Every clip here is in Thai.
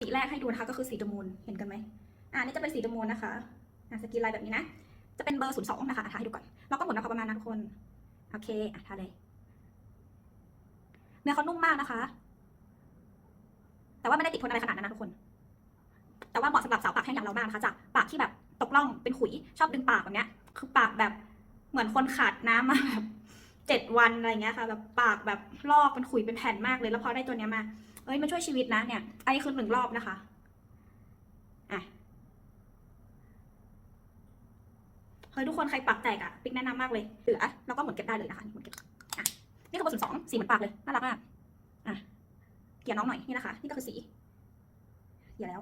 สีแรกให้ดูนะคะก็คือสีดมูนเห็นกันไหมอ่านี่จะเป็นสีดมูนนะคะอ่าสกินลายแบบนี้นะ จะเป็นเบอร์ศูนย์สองนะคะอะทาให้ดูก่อน เราก็หมุนนะคะประมาณนั้นทุกคน โอเคอะทาเลย เนื้อเขานุ่มมากนะคะ แต่ว่าไม่ได้ติดทนอะไรขนาดนั้นนะทุกคน แต่ว่าเหมาะสำหรับสาวปากแห้งอย่างเรามากนะคะจากปากที่แบบตกล่องเป็นขุยชอบดึงปากแบบเนี้ย คือปากแบบเหมือนคนขาดน้ำมาแบบ เจ็ดวันอะไรเงี้ยค่ะแบบปากแบบลอกเป็นขุยเป็นแผ่นมากเลย แล้วพอได้ตัวเนี้ยมา เอ้ยมันช่วยชีวิตนะเนี่ย อันนี้คือหนึ่งรอบนะคะอะเฮ้ยทุกคนใครปากแตกอะปิ๊กแนะนำมากเลยเหลือแล้วก็หมุนเก็บได้เลยนะคะนี่หมุนเก็บอะนี่คือเบอร์ศูนย์สองสีเหมือนปากเลยน่ารักมากอะเกี่ยน้องหน่อยนี่นะคะ นี่ก็คือสีเกี่ยแล้ว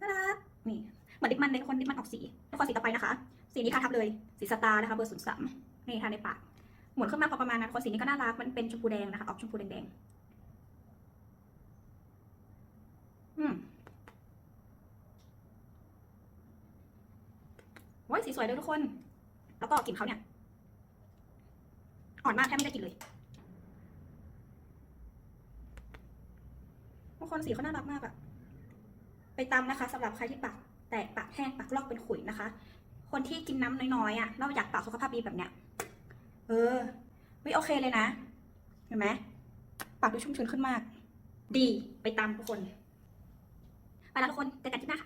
น่ารักนี่เหมือนดิบมันเลยทุกคนดิบมันออกสีแล้วก็สีต่อไปนะคะ สีนี้ทาทับเลย สีสตาร์นะคะเบอร์ศูนย์สามนี่ทาในปาก หมุนขึ้นมาพอประมาณนั้นคนสีนี้ก็น่ารัก มันเป็นชมพูแดงนะคะออกชมพูแดงๆอืมโอ้ยสีสวยเลยทุกคน แล้วก็กลิ่นเขาเนี่ย อ่อนมากแทบไม่ได้กลิ่นเลย ทุกคนสีเขาน่ารักมากอะไปตำนะคะสำหรับใครที่ปากแตกปากแห้งปากลอกเป็นขุยนะคะ คนที่กินน้ำน้อยๆอะเราอยากปากสุขภาพดีแบบเนี้ย เออ ไม่โอเคเลยนะ เห็นไหมปากดูชุ่มชื้นขึ้นมาก ดี ไปตามทุกคน ไปแล้วทุกคนเจอกันที่หน้าค่ะ